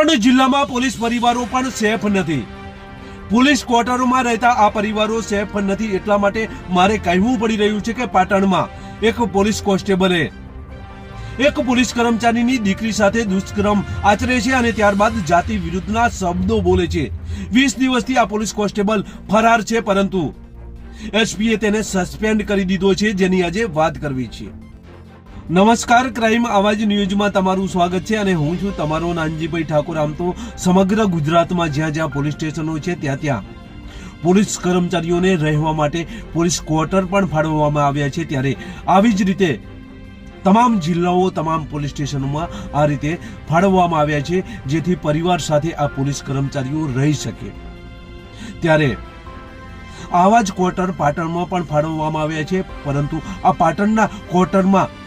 પાટણ જિલ્લામાં પોલીસ પરિવારો પણ સેફ નથી. પોલીસ ક્વાર્ટરોમાં રહેતા આ પરિવારો સેફ નથી એટલા માટે મારે કહેવું પડી રહ્યું છે કે પાટણમાં એક પોલીસ કોન્સ્ટેબલે એક પોલીસ કર્મચારીની દીકરી સાથે દુષ્કર્મ આચરે છે અને ત્યારબાદ જાતિ વિરુદ્ધના શબ્દો બોલે છે. વીસ દિવસથી આ પોલીસ કોન્સ્ટેબલ ફરાર છે, પરંતુ એસપીએ તેને સસ્પેન્ડ કરી દીધો છે, જેની આજે વાત કરવી છે. નમસ્કાર, ક્રાઇમ આવાજ ન્યૂઝમાં તમારું સ્વાગત છે અને હું છું તમારો નાનજીભાઈ ઠાકોર. આમ તો સમગ્ર ગુજરાતમાં જ્યાં જ્યાં પોલીસ સ્ટેશનો છે, ત્યાં ત્યાં પોલીસ કર્મચારીઓને રહેવા માટે પોલીસ ક્વાર્ટર પણ ફાળવવામાં આવ્યા છે. ત્યારે આવી જ રીતે તમામ જિલ્લાઓ, તમામ પોલીસ સ્ટેશનોમાં આ રીતે ફાળવવામાં આવ્યા છે, જેથી પરિવાર સાથે આ પોલીસ કર્મચારીઓ રહી શકે. ત્યારે આવા જ ક્વાર્ટર પાટણમાં પણ ફાળવવામાં આવ્યા છે, પરંતુ આ પાટણના ક્વાર્ટરમાં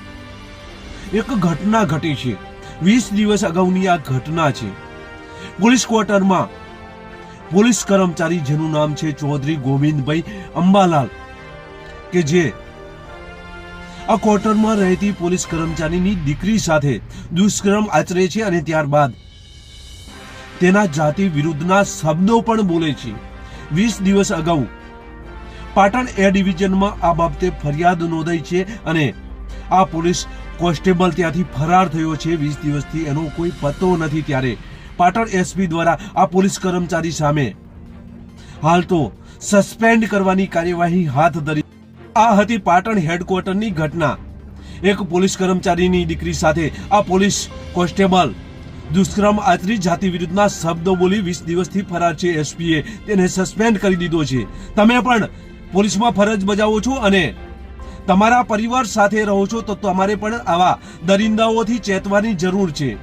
એક ઘટના ઘટી છે. વીસ દિવસ અગાઉની આ ઘટના છે. પોલીસ ક્વાર્ટરમાં પોલીસ કર્મચારી જેનું નામ છે ચૌધરી ગોવિંદભાઈ અંબાલાલ, કે જે આ ક્વાર્ટરમાં રહેતી પોલીસ કર્મચારીની દીકરી સાથે દુષ્કર્મ આચરે છે અને ત્યારબાદ તેના જાતિ વિરુદ્ધના શબ્દો પણ બોલે છે. વીસ દિવસ અગાઉ પાટણ એ ડિવિઝનમાં આ બાબતે ફરિયાદ નોંધાઈ છે અને આ પોલીસ કોન્સ્ટેબલ ત્યાંથી ફરાર થયો છે. વીસ દિવસથી એનો કોઈ પતો નથી ત્યારે. પાટણ એસપી દ્વારા આ પોલીસ કર્મચારી સામે હાલ તો સસ્પેન્ડ કરવાની કાર્યવાહી હાથ ધરી. આ હતી પાટણ હેડક્વાર્ટરની ઘટના. એક પોલીસ કર્મચારીની દીકરી સાથે આ પોલીસ કોન્સ્ટેબલ દુષ્કર્મ આચરી જાતિ વિરુદ્ધના શબ્દો બોલી વીસ દિવસથી ફરાર છે એસપીએ તેને સસ્પેન્ડ કરી દીધો છે. તમે પણ પોલીસમાં ફરજ બજાવો છો અને તમારા પરિવાર સાથે રહો છો તો તમારે પણ આવા દરિંદાઓથી ચેતવાની જરૂર છે.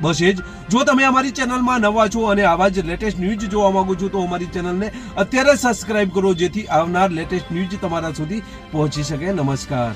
બસ એ જ. જો તમે અમારી ચેનલમાં નવા છો અને આવા જ લેટેસ્ટ ન્યૂઝ જોવા માંગો છો તો અમારી ચેનલને અત્યારે સબસ્ક્રાઇબ કરો જેથી આવનાર લેટેસ્ટ ન્યૂઝ તમારા સુધી પહોંચી શકે. નમસ્કાર.